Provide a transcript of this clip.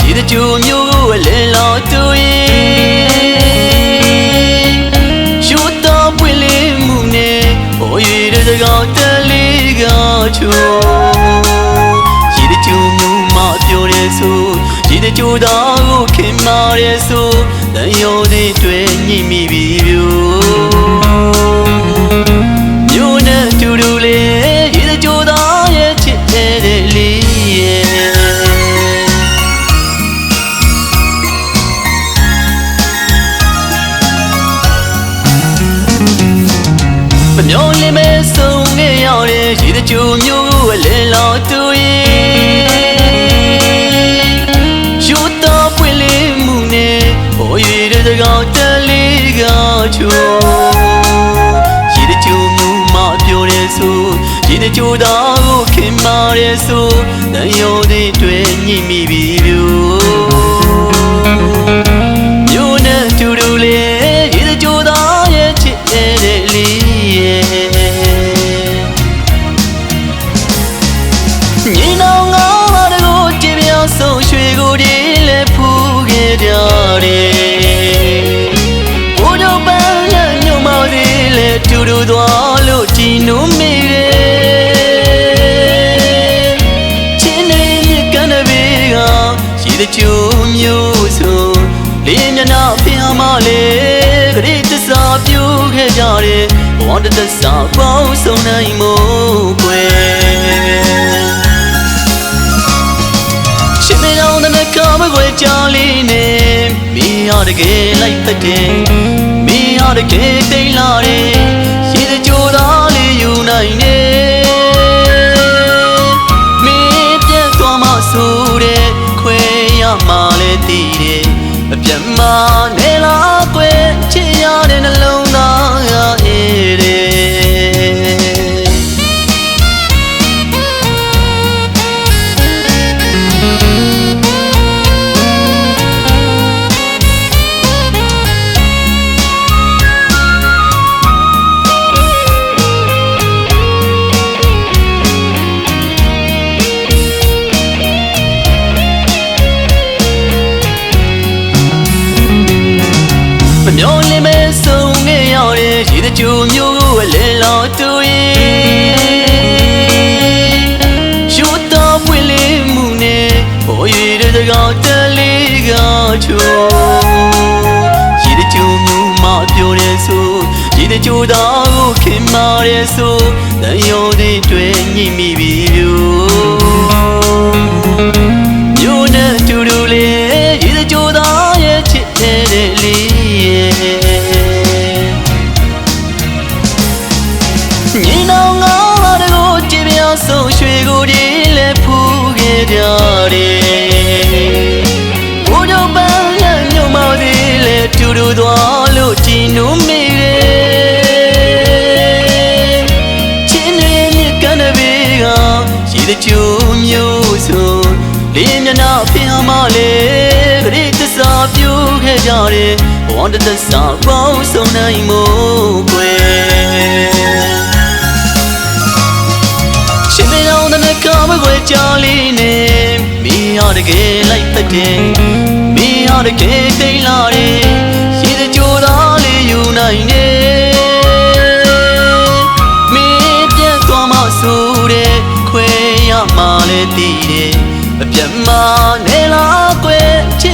ရေတကြိုမျိုးကိုအလဲလောတူရင်ရှူတော့ပွင့်လေးမှုနဲ့ဟိုရေတကောက်တလေးကချိုရေတကြိုမျိုးမပြောရဲဆိုရေတကြိုသားကိုခင်မာရဲဆိုတန်ရောသေး မမျောလင်းမဲ့ဆုံးခဲ့ရတဲ့ရေတကြိုမျိုးကိုအလဲလောတူရင်ရှူတော့ပွင့်လေးမှုနဲ့ဟိုရေတကောက်တလေးကချိုရေတကြိုမျိုးမပြောရဲဆိုရေတကြိုသားကိုခင်မာရဲဆိုတန်ရောသေးတွေ့ညှိမိပြီ တူတူသွားလို့ကြည်နုံမိတယ်ချင်းနေမြကန်းတဲ့ဘေးကရှိတဲ့ကျူမျိုးဆိုလေးမျက်နှာဖျားမလေခရစ်တစ္စာပြူခဲ့ကြတယ်ဘဝတစ္စာပေါင်းစုံနိုင်မို့ကွယ်ရှင်မတော်တဲ့ကမကွယ်ကြောလေးနဲ့မင်းရတကယ်လိုက်သက်တယ်မင်းရတကယ်တိတ်လာတယ်ရေစကြိုသားလေးယူ နိုင်နေမင်းပြတ်သွားမှဆိုတဲ့ခွဲရမှလည်းတည်တယ်အပြတ်မှနေလားကွယ် ကြိုမျိုးကိုအလဲလောတူရင်ရှူတော့ပွင့်လေးမှုနဲ့ဟိုရေတကောက်တလေးကချိုရေတကြိုမျိုးမပြောရဲဆိုရေတကြိုသားကိုခင်မာရဲဆိုတန်ရောသေးတွေ့ညှိမိပြီ ညီနောင်ငါမတကိုကြည်ပြောင်းဆုံးရွှေကိုဒီလဲဖူးခဲ့ကြတယ်ဘိုးတို့ပန်းရညုံမောသေးလဲတူတူသွားလို့ကြည်နုံမိတယ်ချင်းတွေမြကန်းတဲ့ဘေးကရေတကြိုမျိုးဆိုလေးမျက်နှာဖျားမလေခရစ်တစ္စာပြူခဲ့ကြတယ်ဘဝတစ္စာပေါင်းစုံနိုင်မို့ တကယ်လိုက်သက်တယ်မင်းရတကယ်တိတ်လာတယ်ရေတကြိုသားလေးယူနိုင်နေမင်းပြတ်သွားမှဆိုတဲ့ခွဲရမှလည်းတည်တယ်အပြတ်မှနေလားကွယ်ချ